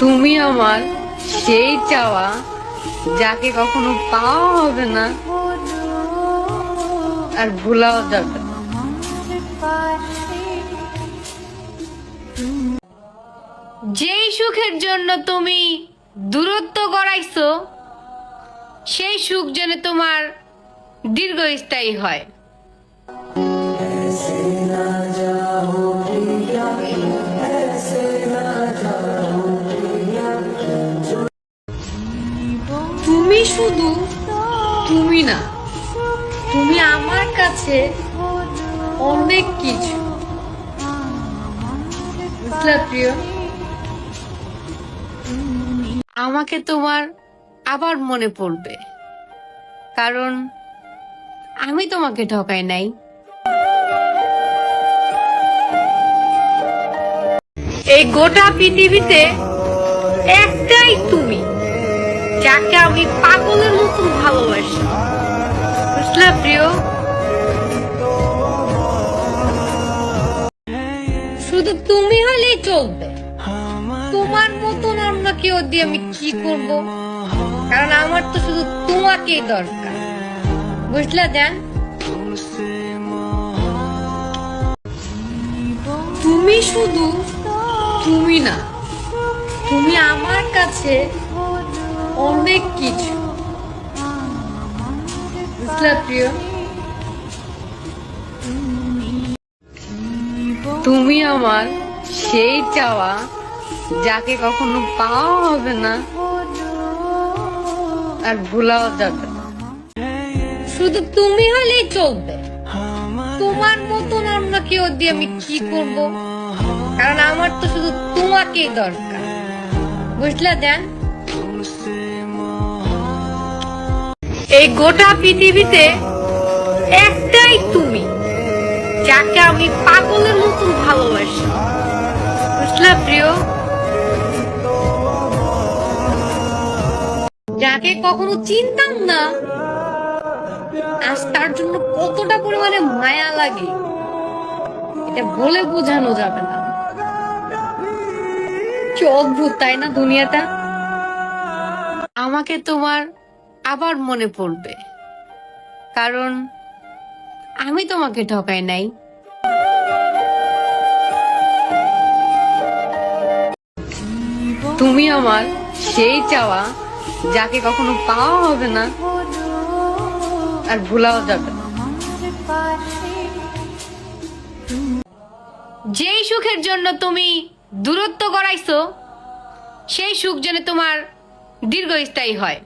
তুমি আমার সেই চাওয়া যাকে কখনো পাওয়া হবে না। আর ভুলাও যাবে না। যেই সুখের জন্য তুমি দূরত্ব গড়াইছো, সেই সুখ যেন তোমার দীর্ঘস্থায়ী হয়। শুধু তুমি না, তুমি আমার কাছে অনেক কিছু। আমাকে তোমার আবার মনে পড়বে, কারণ আমি তোমাকে ঠকাই নাই। এই গোটা পৃথিবীতে একটাই তুমি। যাকে আমি পাগলের মতো ভালোবাসি। বুঝলা প্রিয়? শুধু তুমি হলেই চলবে। তোমার মতন অন্য কেউ দিয়ে আমি কি করব? কারণ আমার তো শুধু তোমাকেই দরকার। বুঝলা দেন তুমি শুধু তুমি না, তুমি আমার কাছে অনেক কিছু। তুমি আমার সেই চাওয়া যাকে কখনো পাওয়া হবে না আর ভুলাও যাবে না। শুধু তুমি হলেই চলবে। তোমার মতন অন্য কেউ দিয়ে আমি কি করব? কারণ আমার তো শুধু তোমাকেই দরকার। বুঝলা দেন এই গোটা পৃথিবীতে একটাই তুমি, যাকে আমি পাগলের মতন ভালোবাসি। বুঝলা প্রিয়? যাকে কখনো চিনতাম না, আজ তার জন্য কতটা পরিমাণে মায়া লাগে, এটা বলে বোঝানো যাবে না। কি অদ্ভুত, তাই না দুনিয়াটা? আমাকে তোমার আবার মনে পড়বে। কারণ আমি তোমাকে ঠকাই নাই। তুমি আমার সেই চাওয়া যাকে কখনো পাওয়া হবে না আর ভুলাও যাবে না। যেই সুখের জন্য তুমি দূরত্ব গড়াইছো, সেই সুখ যেন তোমার দীর্ঘস্থায়ী হয়।